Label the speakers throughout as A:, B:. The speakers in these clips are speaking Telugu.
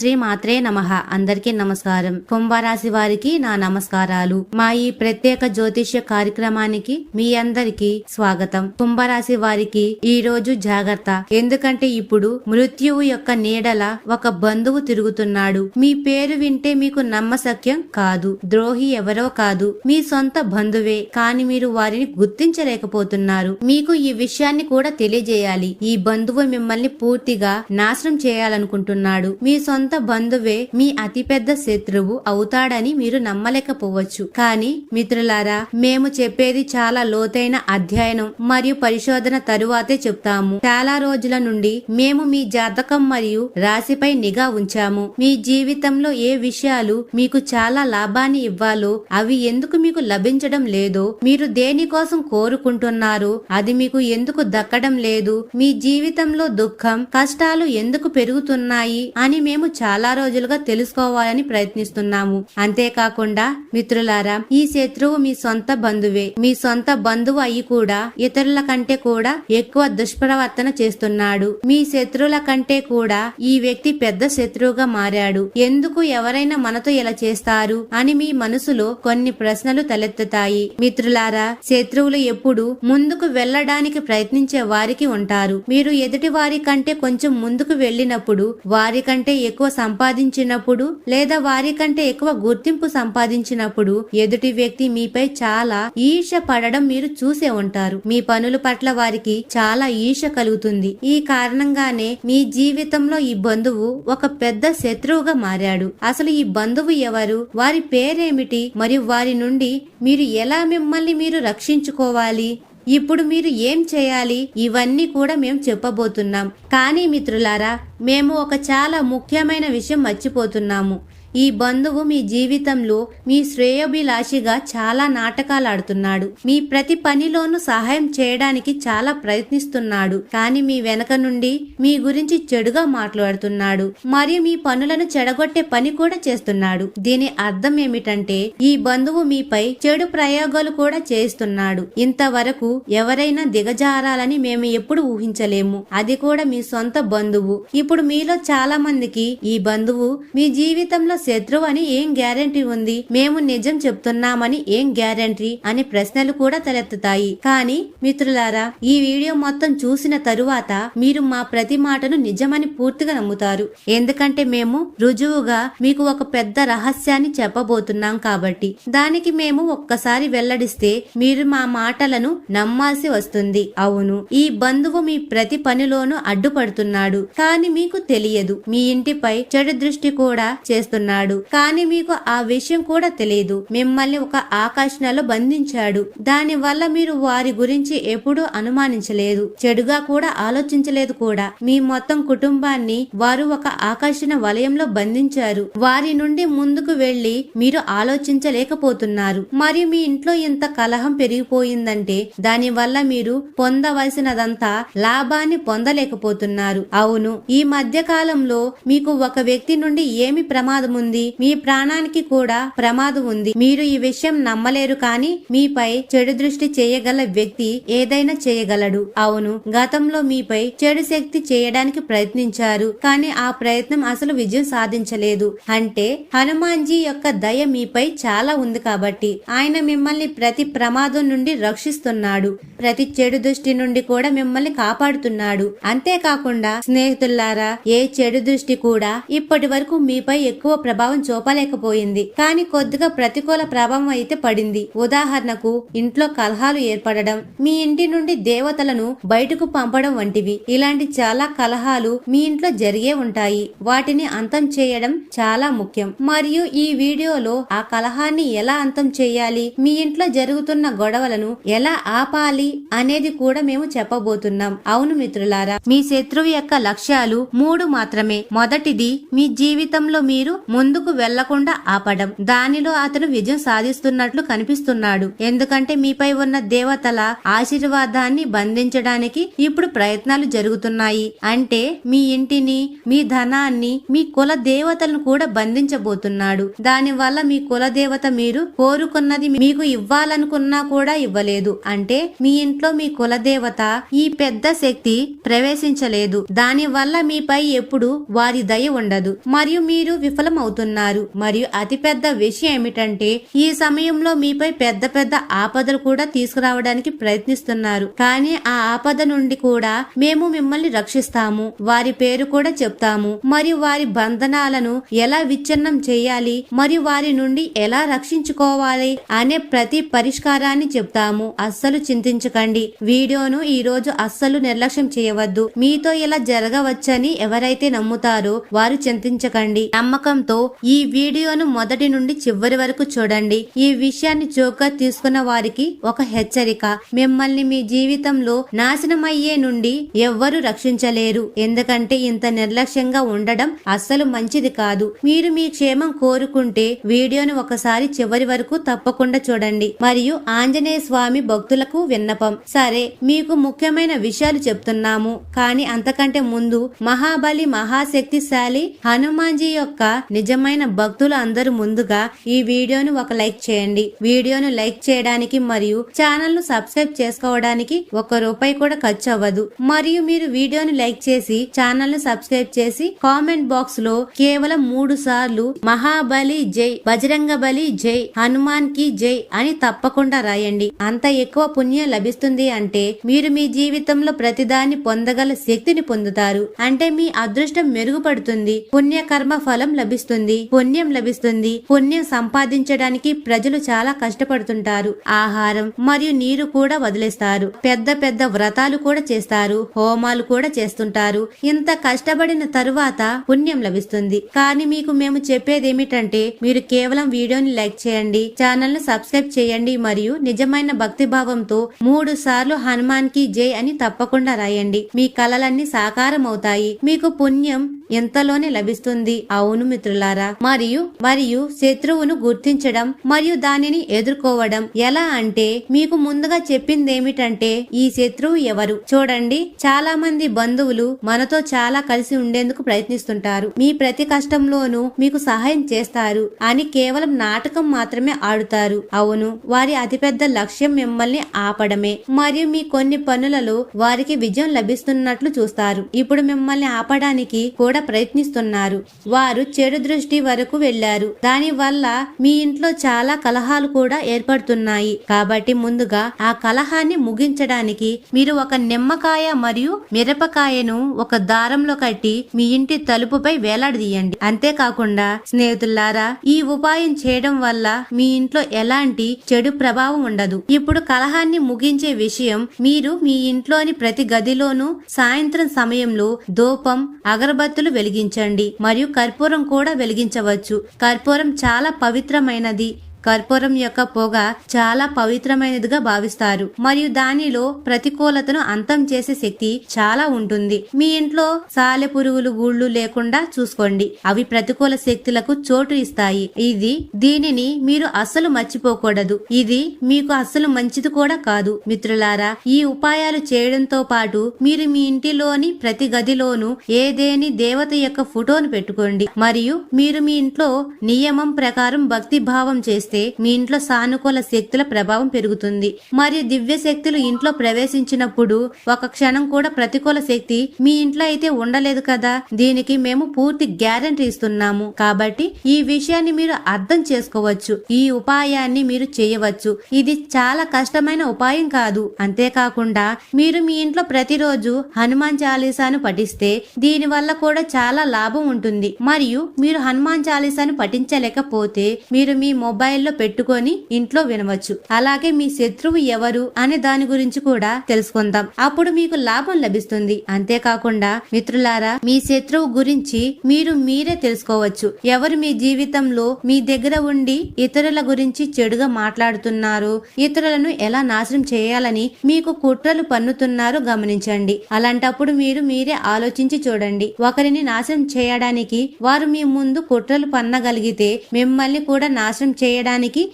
A: శ్రీ మాత్రే నమ. అందరికీ నమస్కారం. కుంభరాశి వారికి నా నమస్కారాలు. మా ఈ ప్రత్యేక జ్యోతిష్య కార్యక్రమానికి మీ అందరికీ స్వాగతం. కుంభరాశి వారికి ఈ రోజు జాగ్రత్త. ఎందుకంటే ఇప్పుడు మృత్యువు యొక్క నీడల ఒక బంధువు తిరుగుతున్నాడు. మీ పేరు వింటే మీకు నమ్మశక్యం కాదు. ద్రోహి ఎవరో కాదు. మీ సొంత బంధువే. కాని మీరు వారిని గుర్తించలేకపోతున్నారు. మీకు ఈ విషయాన్ని కూడా తెలియజేయాలి. ఈ బంధువు మిమ్మల్ని పూర్తిగా నాశనం చేయాలనుకుంటున్నాడు. మీ సొంత బంధువే మీ అతిపెద్ద శత్రువు అవుతాడని మీరు నమ్మలేకపోవచ్చు. కానీ మిత్రులారా మేము చెప్పేది చాలా లోతైన అధ్యయనం మరియు పరిశోధన తరువాతే చెప్తాము. చాలా రోజుల నుండి మేము మీ జాతకం మరియు రాశిపై నిఘా ఉంచాము. మీ జీవితంలో ఏ విషయాలు మీకు చాలా లాభాన్ని ఇవ్వాలో అవి ఎందుకు మీకు లభించడం లేదో మీరు దేనికోసం కోరుకుంటున్నారు అది మీకు ఎందుకు దక్కడం లేదు మీ జీవితంలో దుఃఖం కష్టాలు ఎందుకు పెరుగుతున్నాయి అని మేము చాలా రోజులుగా తెలుసుకోవాలని ప్రయత్నిస్తున్నాము. అంతేకాకుండా మిత్రులారా ఈ శత్రువు మీ సొంత బంధువే. మీ సొంత బంధువు అయి కూడా ఇతరుల కంటే కూడా ఎక్కువ దుష్ప్రవర్తన చేస్తున్నాడు. మీ శత్రువుల కంటే కూడా ఈ వ్యక్తి పెద్ద శత్రువుగా మారాడు. ఎందుకు ఎవరైనా మనతో ఇలా చేస్తారు అని మీ మనసులో కొన్ని ప్రశ్నలు తలెత్తుతాయి. మిత్రులారా శత్రువులు ఎప్పుడు ముందుకు వెళ్ళడానికి ప్రయత్నించే వారికి ఉంటారు. మీరు ఎదుటి వారి కంటే కొంచెం ముందుకు వెళ్ళినప్పుడు వారికంటే ఎక్కువ సంపాదించినప్పుడు లేదా వారి కంటే ఎక్కువ గుర్తింపు సంపాదించినప్పుడు ఎదుటి వ్యక్తి మీపై చాలా ఈర్ష పడడం మీరు చూసే ఉంటారు. మీ పనుల పట్ల వారికి చాలా ఈర్ష కలుగుతుంది. ఈ కారణంగానే మీ జీవితంలో ఈ బంధువు ఒక పెద్ద శత్రువుగా మారాడు. అసలు ఈ బంధువు ఎవరు? వారి పేరేమిటి? మరియు వారి నుండి మీరు ఎలా మిమ్మల్ని మీరు రక్షించుకోవాలి? ఇప్పుడు మీరు ఏం చేయాలి? ఇవన్నీ కూడా మేము చెప్పబోతున్నాం. కానీ మిత్రులారా మేము ఒక చాలా ముఖ్యమైన విషయం మర్చిపోతున్నాము. ఈ బంధువు మీ జీవితంలో మీ శ్రేయోభిలాషిగా చాలా నాటకాలు ఆడుతున్నాడు మీ ప్రతి పనిలోనూ సహాయం చేయడానికి చాలా ప్రయత్నిస్తున్నాడు. కానీ మీ వెనక నుండి మీ గురించి చెడుగా మాట్లాడుతున్నాడు. మరియు మీ పనులను చెడగొట్టే పని కూడా చేస్తున్నాడు. దీని అర్థం ఏమిటంటే ఈ బంధువు మీపై చెడు ప్రయోగాలు కూడా చేస్తున్నాడు ఇంతవరకు ఎవరైనా దిగజారాలని మేము ఎప్పుడు ఊహించలేము. అది కూడా మీ సొంత బంధువు. ఇప్పుడు మీలో చాలా మందికి ఈ బంధువు మీ జీవితంలో శత్రువు అని ఏం గ్యారంటీ ఉంది? మేము నిజం చెప్తున్నామని ఏం గ్యారంటీ? అనే ప్రశ్నలు కూడా తలెత్తుతాయి. కానీ మిత్రులారా ఈ వీడియో మొత్తం చూసిన తరువాత మీరు మా ప్రతి మాటను నిజమని పూర్తిగా నమ్ముతారు. ఎందుకంటే మేము రుజువుగా మీకు ఒక పెద్ద రహస్యాన్ని చెప్పబోతున్నాం కాబట్టి. దానికి మేము ఒక్కసారి వెల్లడిస్తే మీరు మా మాటలను నమ్మాల్సి వస్తుంది. అవును ఈ బంధువు మీ ప్రతి పనిలోనూ అడ్డుపడుతున్నాడు. కానీ మీకు తెలియదు. మీ ఇంటిపై చెడు దృష్టి కూడా చేస్తున్నాడు. కానీ మీకు ఆ విషయం కూడా తెలియదు. మిమ్మల్ని ఒక ఆకర్షణలో బంధించాడు. దాని వల్ల మీరు వారి గురించి ఎప్పుడూ అనుమానించలేదు. చెడుగా కూడా ఆలోచించలేదు కూడా. మీ మొత్తం కుటుంబాన్ని వారు ఒక ఆకర్షణ వలయంలో బంధించారు. వారి నుండి ముందుకు వెళ్ళి మీరు ఆలోచించలేకపోతున్నారు. మరియు మీ ఇంట్లో ఇంత కలహం పెరిగిపోయిందంటే దాని వల్ల మీరు పొందవలసినదంతా లాభాన్ని పొందలేకపోతున్నారు. అవును ఈ మధ్య కాలంలో మీకు ఒక వ్యక్తి నుండి ఏమి ప్రమాదం ఉంది. మీ ప్రాణానికి కూడా ప్రమాదం ఉంది. మీరు ఈ విషయం నమ్మలేరు కానీ మీపై చెడు దృష్టి చేయగల వ్యక్తి ఏదైనా చేయగలడు. అవును గతంలో మీపై చెడు శక్తి చేయడానికి ప్రయత్నించారు కానీ ఆ ప్రయత్నం అసలు విజయం సాధించలేదు. అంటే హనుమాన్జీ యొక్క దయ మీపై చాలా ఉంది కాబట్టి ఆయన మిమ్మల్ని ప్రతి ప్రమాదం నుండి రక్షిస్తున్నాడు. ప్రతి చెడు దృష్టి నుండి కూడా మిమ్మల్ని కాపాడుతున్నాడు. అంతేకాకుండా స్నేహితులారా ఏ చెడు దృష్టి కూడా ఇప్పటి వరకు మీపై ఎక్కువ ప్రభావం చూపలేకపోయింది. కానీ కొద్దిగా ప్రతికూల ప్రభావం అయితే పడింది. ఉదాహరణకు ఇంట్లో కలహాలు ఏర్పడడం మీ ఇంటి నుండి దేవతలను బయటకు పంపడం వంటివి. ఇలాంటి చాలా కలహాలు మీ ఇంట్లో జరిగే ఉంటాయి. వాటిని అంతం చేయడం చాలా ముఖ్యం. మరియు ఈ వీడియోలో ఆ కలహాన్ని ఎలా అంతం చేయాలి మీ ఇంట్లో జరుగుతున్న గొడవలను ఎలా ఆపాలి అనేది కూడా మేము చెప్పబోతున్నాం. అవును మిత్రులారా మీ శత్రువు యొక్క లక్ష్యాలు మూడు మాత్రమే. మొదటిది మీ జీవితంలో మీరు ముందుకు వెళ్ళకుండా ఆపడం. దానిలో అతను విజయం సాధిస్తున్నట్లు కనిపిస్తున్నాడు. ఎందుకంటే మీపై ఉన్న దేవతల ఆశీర్వాదాన్ని బంధించడానికి ఇప్పుడు ప్రయత్నాలు జరుగుతున్నాయి. అంటే మీ ఇంటిని మీ ధనాన్ని మీ కుల దేవతలను కూడా బంధించబోతున్నాడు. దాని వల్ల మీ కుల దేవత మీరు కోరుకున్నది మీకు ఇవ్వాలనుకున్నా కూడా ఇవ్వలేదు. అంటే మీ ఇంట్లో మీ కుల దేవత ఈ పెద్ద శక్తి ప్రవేశించలేదు. దాని వల్ల మీపై ఎప్పుడు వారి దయ ఉండదు. మరియు మీరు విఫలం అవుతున్నారు. మరియు అతిపెద్ద విషయం ఏమిటంటే ఈ సమయంలో మీపై పెద్ద పెద్ద ఆపదలు కూడా తీసుకురావడానికి ప్రయత్నిస్తున్నారు. కానీ ఆ ఆపద నుండి కూడా మేము మిమ్మల్ని రక్షిస్తాము. వారి పేరు కూడా చెప్తాము. మరియు వారి బంధనాలను ఎలా విచ్ఛిన్నం చేయాలి? మరియు వారి నుండి ఎలా రక్షించుకోవాలి? అనే ప్రతి పరిష్కారాన్ని చెప్తాము. అస్సలు చింతించకండి. వీడియోను ఈ రోజు అస్సలు నిర్లక్ష్యం చేయవద్దు. మీతో ఇలా జరగవచ్చని ఎవరైతే నమ్ముతారో వారు చింతించకండి. నమ్మకంతో ఈ వీడియోను మొదటి నుండి చివరి వరకు చూడండి. ఈ విషయాన్ని జోక్గా తీసుకున్న వారికి ఒక హెచ్చరిక. మిమ్మల్ని మీ జీవితంలో నాశనమయ్యే నుండి ఎవ్వరు రక్షించలేరు. ఎందుకంటే ఇంత నిర్లక్ష్యంగా ఉండడం అస్సలు మంచిది కాదు. మీరు మీ క్షేమం కోరుకుంటే వీడియోను ఒకసారి చివరి వరకు తప్పకుండా చూడండి. మరియు ఆంజనేయ స్వామి భక్తులకు విన్నపం. సరే మీకు ముఖ్యమైన విషయాలు చెప్తున్నాము. కానీ అంతకంటే ముందు మహాబలి మహాశక్తిశాలి హనుమాన్జీ యొక్క నిజమైన భక్తులు అందరూ ముందుగా ఈ వీడియోను ఒక లైక్ చేయండి. వీడియోను లైక్ చేయడానికి మరియు ఛానల్ను సబ్స్క్రైబ్ చేసుకోవడానికి ఒక రూపాయి కూడా ఖర్చు అవ్వదు. మరియు మీరు వీడియోను లైక్ చేసి ఛానల్ను సబ్స్క్రైబ్ చేసి కామెంట్ బాక్స్లో కేవలం మూడు సార్లు మహాబలి జై బజరంగ బలి జై హనుమాన్కి జై అని తప్పకుండా రాయండి. అంత ఎక్కువ పుణ్యం లభిస్తుంది అంటే మీరు మీ జీవితంలో ప్రతిదాన్ని పొందగల శక్తిని పొందుతారు. అంటే మీ అదృష్టం మెరుగుపడుతుంది. పుణ్యకర్మ ఫలం లభిస్తుంది. పుణ్యం లభిస్తుంది. పుణ్యం సంపాదించడానికి ప్రజలు చాలా కష్టపడుతుంటారు. ఆహారం మరియు నీరు కూడా వదిలేస్తారు. పెద్ద పెద్ద వ్రతాలు కూడా చేస్తారు. హోమాలు కూడా చేస్తుంటారు. ఇంత కష్టపడిన తరువాత పుణ్యం లభిస్తుంది. కానీ మీకు మేము చెప్పేది ఏమిటంటే మీరు కేవలం వీడియోని లైక్ చేయండి ఛానల్ను సబ్స్క్రైబ్ చేయండి మరియు నిజమైన భక్తి భావంతో మూడు సార్లు హనుమాన్కి జై అని తప్పకుండా రాయండి. మీ కలలన్నీ సాకారం అవుతాయి మీకు పుణ్యం ఎంతలోనే లభిస్తుంది. అవును మిత్రులారా మరియు మరియు శత్రువును గుర్తించడం మరియు దానిని ఎదుర్కోవడం ఎలా అంటే మీకు ముందుగా చెప్పింది ఏమిటంటే ఈ శత్రువు ఎవరు? చూడండి చాలా మంది బంధువులు మనతో చాలా కలిసి ఉండేందుకు ప్రయత్నిస్తుంటారు. మీ ప్రతి కష్టంలోనూ మీకు సహాయం చేస్తారు. అని కేవలం నాటకం మాత్రమే ఆడుతారు. అవును వారి అతిపెద్ద లక్ష్యం మిమ్మల్ని ఆపడమే. మరియు మీ కొన్ని పనులలో వారికి విజయం లభిస్తున్నట్లు చూస్తారు. ఇప్పుడు మిమ్మల్ని ఆపడానికి కూడా ప్రయత్నిస్తున్నారు. వారు చెడు దృష్టి వరకు వెళ్ళారు దాని వల్ల మీ ఇంట్లో చాలా కలహాలు కూడా ఏర్పడుతున్నాయి. కాబట్టి ముందుగా ఆ కలహాన్ని ముగించడానికి మీరు ఒక నిమ్మకాయ మరియు మిరపకాయను ఒక దారంలో కట్టి మీ ఇంటి తలుపుపై వేలాడదీయండి. అంతేకాకుండా స్నేహితులారా ఈ ఉపాయం చేయడం వల్ల మీ ఇంట్లో ఎలాంటి చెడు ప్రభావం ఉండదు. ఇప్పుడు కలహాన్ని ముగించే విషయం మీరు మీ ఇంట్లోని ప్రతి గదిలోనూ సాయంత్రం సమయంలో దూపం అగరబత్తులు వెలిగించండి. మరియు కర్పూరం కూడా వెలిగించవచ్చు. కర్పూరం చాలా పవిత్రమైనది. కర్పూరం యొక్క పొగ చాలా పవిత్రమైనదిగా భావిస్తారు. మరియు దానిలో ప్రతికూలతను అంతం చేసే శక్తి చాలా ఉంటుంది. మీ ఇంట్లో సాలె పురుగులు గూళ్ళు లేకుండా చూసుకోండి. అవి ప్రతికూల శక్తులకు చోటు ఇస్తాయి. ఇది దీనిని మీరు అస్సలు మర్చిపోకూడదు. ఇది మీకు అస్సలు మంచిది కూడా కాదు. మిత్రులారా ఈ ఉపాయాలు చేయడంతో పాటు మీరు మీ ఇంటిలోని ప్రతి గదిలోనూ ఏదేని దేవత యొక్క ఫోటోను పెట్టుకోండి. మరియు మీరు మీ ఇంట్లో నియమం ప్రకారం భక్తి భావం చేస్తే మీ ఇంట్లో సానుకూల శక్తుల ప్రభావం పెరుగుతుంది. మరియు దివ్య శక్తులు ఇంట్లో ప్రవేశించినప్పుడు ఒక క్షణం కూడా ప్రతికూల శక్తి మీ ఇంట్లో అయితే ఉండలేదు కదా. దీనికి మేము పూర్తి గ్యారంటీ ఇస్తున్నాము. కాబట్టి ఈ విషయాన్ని మీరు అర్థం చేసుకోవచ్చు. ఈ ఉపాయాన్ని మీరు చేయవచ్చు. ఇది చాలా కష్టమైన ఉపాయం కాదు. అంతేకాకుండా మీరు మీ ఇంట్లో ప్రతిరోజు హనుమాన్ చాలీసాను పఠిస్తే దీని వల్ల కూడా చాలా లాభం ఉంటుంది. మరియు మీరు హనుమాన్ చాలీసాను పఠించలేకపోతే మీరు మీ మొబైల్ మొబైల్లో పెట్టుకొని ఇంట్లో వినవచ్చు. అలాగే మీ శత్రువు ఎవరు అనే దాని గురించి కూడా తెలుసుకుందాం. అప్పుడు మీకు లాభం లభిస్తుంది. అంతేకాకుండా మిత్రులారా మీ శత్రువు గురించి మీరు మీరే తెలుసుకోవచ్చు. ఎవరు మీ జీవితంలో మీ దగ్గర ఉండి ఇతరుల గురించి చెడుగా మాట్లాడుతున్నారు ఇతరులను ఎలా నాశనం చేయాలని మీకు కుట్రలు పన్నుతున్నారు గమనించండి. అలాంటప్పుడు మీరు మీరే ఆలోచించి చూడండి. ఒకరిని నాశనం చేయడానికి వారు మీ ముందు కుట్రలు పన్నగలిగితే మిమ్మల్ని కూడా నాశనం చేయడానికి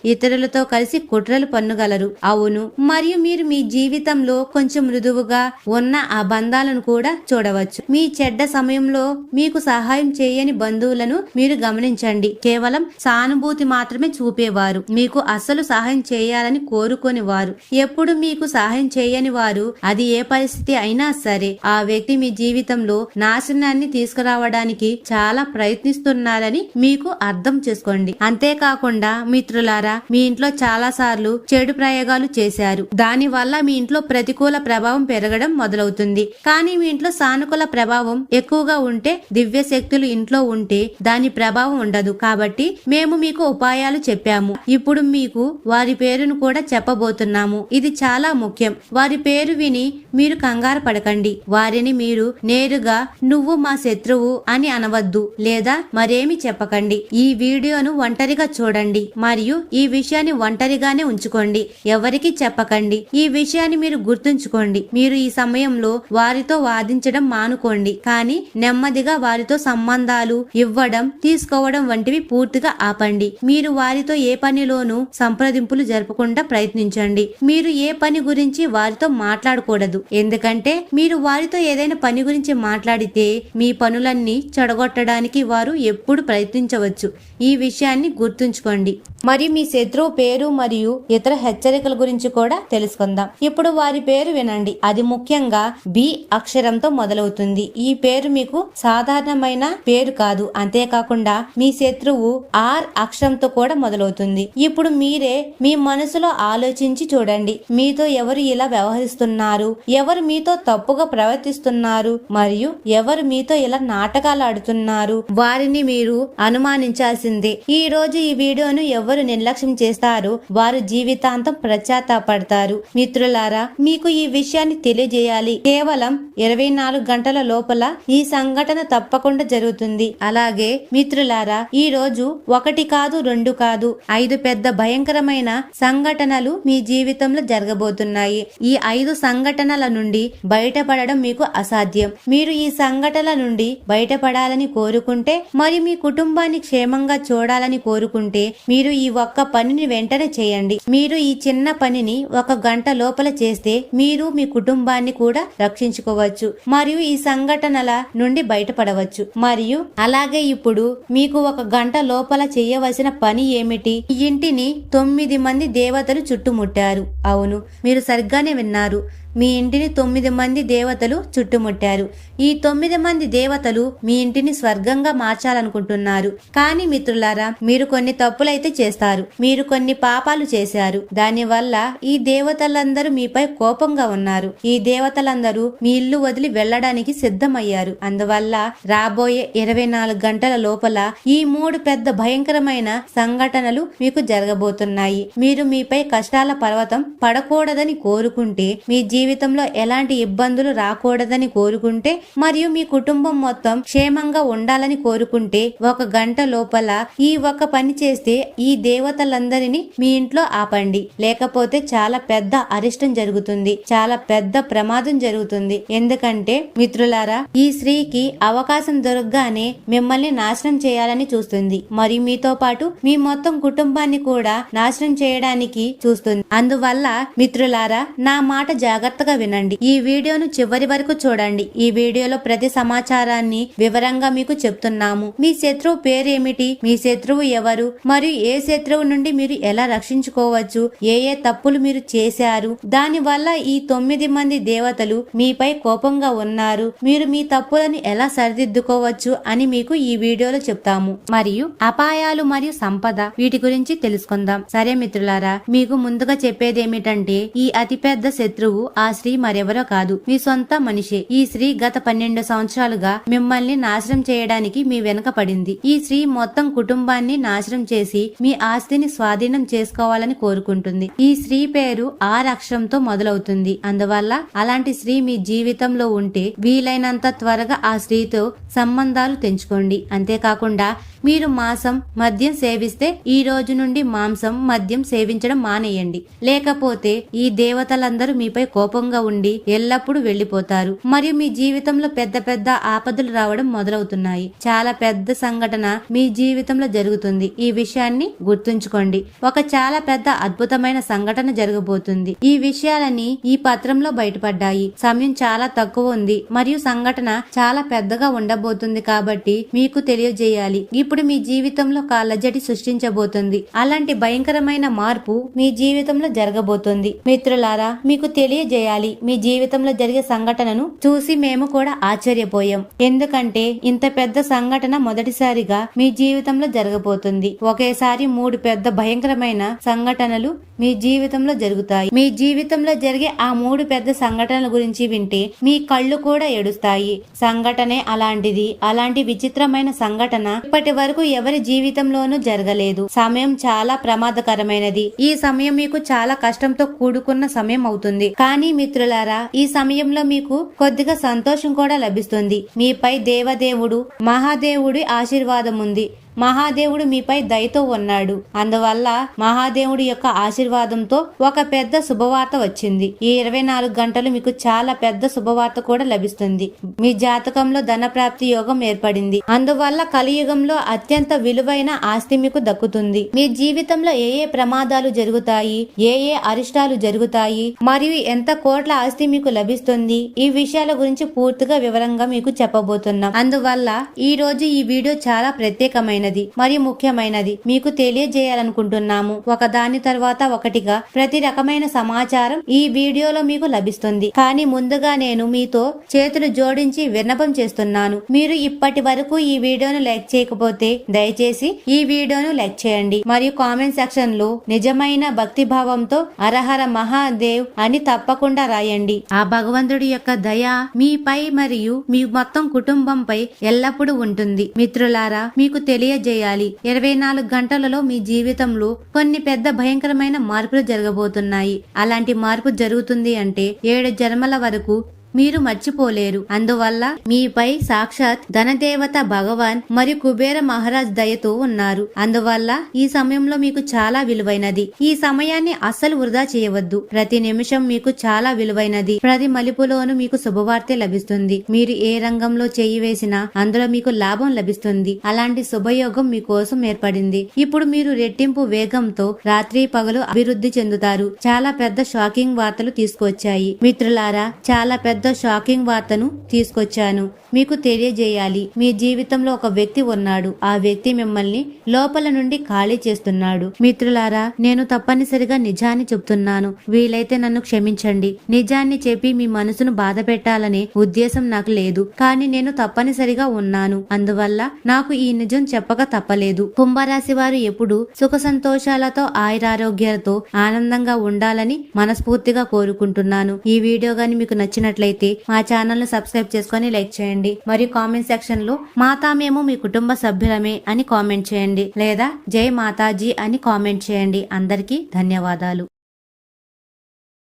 A: ఇతరులతో కలిసి కుట్రలు పన్నుగలరు. అవును మరియు మీరు మీ జీవితంలో కొంచెం మృదువుగా ఉన్న ఆ బంధాలను కూడా చూడవచ్చు. మీ చెడ్డ సమయంలో మీకు సహాయం చేయని బంధువులను మీరు గమనించండి. కేవలం సానుభూతి మాత్రమే చూపేవారు. మీకు అస్సలు సహాయం చేయాలని కోరుకొని వారు. ఎప్పుడు మీకు సహాయం చేయని వారు అది ఏ పరిస్థితి అయినా సరే ఆ వ్యక్తి మీ జీవితంలో నాశనాన్ని తీసుకురావడానికి చాలా ప్రయత్నిస్తున్నారని మీకు అర్థం చేసుకోండి. అంతేకాకుండా మీ మిత్రులారా మీ ఇంట్లో చాలా సార్లు చెడు ప్రయోగాలు చేశారు. దాని వల్ల మీ ఇంట్లో ప్రతికూల ప్రభావం పెరగడం మొదలవుతుంది. కానీ మీ ఇంట్లో సానుకూల ప్రభావం ఎక్కువగా ఉంటే దివ్య శక్తులు ఇంట్లో ఉంటే దాని ప్రభావం ఉండదు. కాబట్టి మేము మీకు ఉపాయాలు చెప్పాము. ఇప్పుడు మీకు వారి పేరును కూడా చెప్పబోతున్నాము. ఇది చాలా ముఖ్యం. వారి పేరు విని మీరు కంగారు పడకండి. వారిని మీరు నేరుగా నువ్వు మా శత్రువు అని అనవద్దు లేదా మరేమి చెప్పకండి. ఈ వీడియోను ఒంటరిగా చూడండి. మరియు ఈ విషయాన్ని ఒంటరిగానే ఉంచుకోండి. ఎవరికి చెప్పకండి. ఈ విషయాన్ని మీరు గుర్తుంచుకోండి. మీరు ఈ సమయంలో వారితో వాదించడం మానుకోండి. కానీ నెమ్మదిగా వారితో సంబంధాలు ఇవ్వడం తీసుకోవడం వంటివి పూర్తిగా ఆపండి. మీరు వారితో ఏ పనిలోనూ సంప్రదింపులు జరపకుండా ప్రయత్నించండి. మీరు ఏ పని గురించి వారితో మాట్లాడకూడదు. ఎందుకంటే మీరు వారితో ఏదైనా పని గురించి మాట్లాడితే మీ పనులన్నీ చెడగొట్టడానికి వారు ఎప్పుడు ప్రయత్నించవచ్చు. ఈ విషయాన్ని గుర్తుంచుకోండి. మరియు మీ శత్రువు పేరు మరియు ఇతర హెచ్చరికల గురించి కూడా తెలుసుకుందాం. ఇప్పుడు వారి పేరు వినండి. అది ముఖ్యంగా బి అక్షరంతో మొదలవుతుంది. ఈ పేరు మీకు సాధారణమైన పేరు కాదు. అంతేకాకుండా మీ శత్రువు ఆర్ అక్షరంతో కూడా మొదలవుతుంది. ఇప్పుడు మీరే మీ మనసులో ఆలోచించి చూడండి. మీతో ఎవరు ఇలా వ్యవహరిస్తున్నారు? ఎవరు మీతో తప్పుగా ప్రవర్తిస్తున్నారు? మరియు ఎవరు మీతో ఇలా నాటకాలు ఆడుతున్నారు? వారిని మీరు అనుమానించాల్సిందే. ఈ రోజు ఈ వీడియోను ఎవరు నిర్లక్ష్యం చేస్తారో వారు జీవితాంతం పశ్చాత్తాపడతారు మిత్రులారా మీకు ఈ విషయాన్ని తెలియజేయాలి. కేవలం ఇరవై నాలుగు గంటల లోపల ఈ సంఘటన తప్పకుండా జరుగుతుంది. అలాగే మిత్రులారా ఈ రోజు ఒకటి కాదు రెండు కాదు ఐదు పెద్ద భయంకరమైన సంఘటనలు మీ జీవితంలో జరగబోతున్నాయి. ఈ ఐదు సంఘటనల నుండి బయటపడడం మీకు అసాధ్యం. మీరు ఈ సంఘటనల నుండి బయటపడాలని కోరుకుంటే మరి మీ కుటుంబాన్ని క్షేమంగా చూడాలని కోరుకుంటే మీరు ఈ ఒక్క పనిని వెంటనే చేయండి. మీరు ఈ చిన్న పనిని ఒక గంట లోపల చేస్తే మీరు మీ కుటుంబాన్ని కూడా రక్షించుకోవచ్చు మరియు ఈ సంఘటనల నుండి బయటపడవచ్చు. మరియు అలాగే ఇప్పుడు మీకు ఒక గంట లోపల చేయవలసిన పని ఏమిటి? ఈ ఇంటిని తొమ్మిది మంది దేవతలు చుట్టుముట్టారు. అవును మీరు సరిగ్గానే విన్నారు. మీ ఇంటిని తొమ్మిది మంది దేవతలు చుట్టుముట్టారు. ఈ తొమ్మిది మంది దేవతలు మీ ఇంటిని స్వర్గంగా మార్చాలనుకుంటున్నారు. కానీ మిత్రులారా మీరు కొన్ని తప్పులైతే చేస్తారు. మీరు కొన్ని పాపాలు చేశారు. దానివల్ల ఈ దేవతలందరూ మీపై కోపంగా ఉన్నారు. ఈ దేవతలందరూ మీ ఇల్లు వదిలి వెళ్ళడానికి సిద్ధమయ్యారు. అందువల్ల రాబోయే ఇరవై నాలుగు గంటల లోపల ఈ మూడు పెద్ద భయంకరమైన సంఘటనలు మీకు జరగబోతున్నాయి. మీరు మీపై కష్టాల పర్వతం పడకూడదని కోరుకుంటే మీ జీవితంలో ఎలాంటి ఇబ్బందులు రాకూడదని కోరుకుంటే మరియు మీ కుటుంబం మొత్తం క్షేమంగా ఉండాలని కోరుకుంటే ఒక గంట లోపల ఈ ఒక్క పని చేస్తే ఈ దేవతలందరినీ మీ ఇంట్లో ఆపండి. లేకపోతే చాలా పెద్ద అరిష్టం జరుగుతుంది. చాలా పెద్ద ప్రమాదం జరుగుతుంది. ఎందుకంటే మిత్రులారా ఈ స్త్రీకి అవకాశం దొరకగానే మిమ్మల్ని నాశనం చేయాలని చూస్తుంది. మరియు మీతో పాటు మీ మొత్తం కుటుంబాన్ని కూడా నాశనం చేయడానికి చూస్తుంది. అందువల్ల మిత్రులారా నా మాట జాగ్రత్త జాగ్రత్తగా వినండి. ఈ వీడియోను చివరి వరకు చూడండి. ఈ వీడియోలో ప్రతి సమాచారాన్ని వివరంగా మీకు చెప్తున్నాము. మీ శత్రువు పేరేమిటి? మీ శత్రువు ఎవరు? మరియు ఏ శత్రువు నుండి మీరు ఎలా రక్షించుకోవచ్చు? ఏ ఏ తప్పులు మీరు చేశారు? దాని వల్ల ఈ తొమ్మిది మంది దేవతలు మీపై కోపంగా ఉన్నారు. మీరు మీ తప్పులను ఎలా సరిదిద్దుకోవచ్చు అని మీకు ఈ వీడియోలో చెప్తాము. మరియు అపాయాలు మరియు సంపద వీటి గురించి తెలుసుకుందాం. సరే మిత్రులారా మీకు ముందుగా చెప్పేది ఏమిటంటే ఈ అతిపెద్ద శత్రువు ఆ ఆ స్త్రీ మరెవరో కాదు. మీ సొంత మనిషే. ఈ స్త్రీ గత పన్నెండు సంవత్సరాలుగా మిమ్మల్ని నాశనం చేయడానికి మీ వెనక పడింది. ఈ స్త్రీ మొత్తం కుటుంబాన్ని నాశనం చేసి మీ ఆస్తిని స్వాధీనం చేసుకోవాలని కోరుకుంటుంది. ఈ స్త్రీ పేరు ఆర్ అక్షరంతో మొదలవుతుంది. అందువల్ల అలాంటి స్త్రీ మీ జీవితంలో ఉంటే వీలైనంత త్వరగా ఆ స్త్రీతో సంబంధాలు తెంచుకోండి. అంతేకాకుండా మీరు మాంసం మద్యం సేవిస్తే ఈ రోజు నుండి మాంసం మద్యం సేవించడం మానేయండి. లేకపోతే ఈ దేవతలందరూ మీపై కోపంగా ఉండి ఎల్లప్పుడూ వెళ్ళిపోతారు మరియు మీ జీవితంలో పెద్ద పెద్ద ఆపదలు రావడం మొదలవుతున్నాయి. చాలా పెద్ద సంఘటన మీ జీవితంలో జరుగుతుంది. ఈ విషయాన్ని గుర్తుంచుకోండి. ఒక చాలా పెద్ద అద్భుతమైన సంఘటన జరగబోతుంది. ఈ విషయాలని ఈ పత్రంలో బయటపడ్డాయి. సమయం చాలా తక్కువ ఉంది. మరియు సంఘటన చాలా పెద్దగా ఉండబోతుంది కాబట్టి మీకు తెలియజేయాలి. ఇప్పుడు మీ జీవితంలో కాళ్ళజడి సృష్టించబోతుంది. అలాంటి భయంకరమైన మార్పు మీ జీవితంలో జరగబోతుంది. మిత్రులారా మీకు తెలియజేయాలి మీ జీవితంలో జరిగే సంఘటనను చూసి మేము కూడా ఆశ్చర్యపోయాం. ఎందుకంటే ఇంత పెద్ద సంఘటన మొదటిసారిగా మీ జీవితంలో జరగబోతుంది. ఒకేసారి మూడు పెద్ద భయంకరమైన సంఘటనలు మీ జీవితంలో జరుగుతాయి. మీ జీవితంలో జరిగే ఆ మూడు పెద్ద సంఘటనల గురించి వింటే మీ కళ్ళు కూడా ఏడుస్తాయి. సంఘటనే అలాంటిది. అలాంటి విచిత్రమైన సంఘటన ఇప్పటి వరకు ఎవరి జీవితంలోనూ జరగలేదు. సమయం చాలా ప్రమాదకరమైనది. ఈ సమయం మీకు చాలా కష్టంతో కూడుకున్న సమయం అవుతుంది. కానీ మిత్రులారా ఈ సమయంలో మీకు కొద్దిగా సంతోషం కూడా లభిస్తుంది. మీపై దేవదేవుడు మహాదేవుడి ఆశీర్వాదం ఉంది. మహాదేవుడు మీపై దయతో ఉన్నాడు. అందువల్ల మహాదేవుడి యొక్క ఆశీర్వాదంతో ఒక పెద్ద శుభవార్త వచ్చింది. ఈ ఇరవై నాలుగు గంటలు మీకు చాలా పెద్ద శుభవార్త కూడా లభిస్తుంది. మీ జాతకంలో ధన ప్రాప్తి యోగం ఏర్పడింది. అందువల్ల కలియుగంలో అత్యంత విలువైన ఆస్తి మీకు దక్కుతుంది. మీ జీవితంలో ఏ ఏ ప్రమాదాలు జరుగుతాయి? ఏ ఏ అరిష్టాలు జరుగుతాయి? మరియు ఎంత కోట్ల ఆస్తి మీకు లభిస్తుంది? ఈ విషయాల గురించి పూర్తిగా వివరంగా మీకు చెప్పబోతున్నాం. అందువల్ల ఈ రోజు ఈ వీడియో చాలా ప్రత్యేకమైనది. మరియు ముఖ్యమైనది మీకు తెలియజేయాలనుకుంటున్నాము. ఒక దాని తర్వాత ఒకటిగా ప్రతి రకమైన సమాచారం ఈ వీడియోలో మీకు లభిస్తుంది. కానీ ముందుగా నేను మీతో చేతులు జోడించి విన్నపం చేస్తున్నాను. మీరు ఇప్పటి వరకు ఈ వీడియోను లైక్ చేయకపోతే దయచేసి ఈ వీడియోను లైక్ చేయండి. మరియు కామెంట్ సెక్షన్లో నిజమైన భక్తి భావంతో అరహర మహాదేవ్ అని తప్పకుండా రాయండి. ఆ భగవంతుడి యొక్క దయ మీపై మరియు మీ మొత్తం కుటుంబంపై ఎల్లప్పుడూ ఉంటుంది. మిత్రులారా మీకు తెలియ తెలియజేయాలి. ఇరవై నాలుగు గంటలలో మీ జీవితంలో కొన్ని పెద్ద భయంకరమైన మార్పులు జరగబోతున్నాయి. అలాంటి మార్పు జరుగుతుంది అంటే ఏడు జన్మల వరకు మీరు మర్చిపోలేరు. అందువల్ల మీపై సాక్షాత్ ధనదేవత భగవాన్ మరియు కుబేర మహారాజ్ దయతో ఉన్నారు. అందువల్ల ఈ సమయంలో మీకు చాలా విలువైనది. ఈ సమయాన్ని అస్సలు వృధా చేయవద్దు. ప్రతి నిమిషం మీకు చాలా విలువైనది. ప్రతి మలుపులోను మీకు శుభవార్తె లభిస్తుంది. మీరు ఏ రంగంలో చేయి వేసినా అందులో మీకు లాభం లభిస్తుంది. అలాంటి శుభయోగం మీకోసం ఏర్పడింది. ఇప్పుడు మీరు రెట్టింపు వేగంతో రాత్రి పగలు అభివృద్ధి చెందుతారు. చాలా పెద్ద షాకింగ్ వార్తలు తీసుకొచ్చాయి మిత్రులారా చాలా పెద్ద షాకింగ్ వార్తను తీసుకొచ్చాను. మీకు తెలియజేయాలి మీ జీవితంలో ఒక వ్యక్తి ఉన్నాడు. ఆ వ్యక్తి మిమ్మల్ని లోపల నుండి ఖాళీ చేస్తున్నాడు. మిత్రులారా నేను తప్పనిసరిగా నిజాన్ని చెప్తున్నాను. వీలైతే నన్ను క్షమించండి. నిజాన్ని చెప్పి మీ మనసును బాధ పెట్టాలనే ఉద్దేశం నాకు లేదు. కానీ నేను తప్పనిసరిగా ఉన్నాను. అందువల్ల నాకు ఈ నిజం చెప్పక తప్పలేదు. కుంభరాశి వారు ఎప్పుడు సుఖ సంతోషాలతో ఆయురారోగ్యాలతో ఆనందంగా ఉండాలని మనస్ఫూర్తిగా కోరుకుంటున్నాను. ఈ వీడియో గాని మీకు నచ్చినట్లయితే నచ్చినట్లయితే మా ఛానల్ను సబ్స్క్రైబ్ చేసుకొని లైక్ చేయండి. మరియు కామెంట్ సెక్షన్లో మాతా మేము మీ కుటుంబ సభ్యులమే అని కామెంట్ చేయండి. లేదా జై మాతాజీ అని కామెంట్ చేయండి. అందరికీ ధన్యవాదాలు.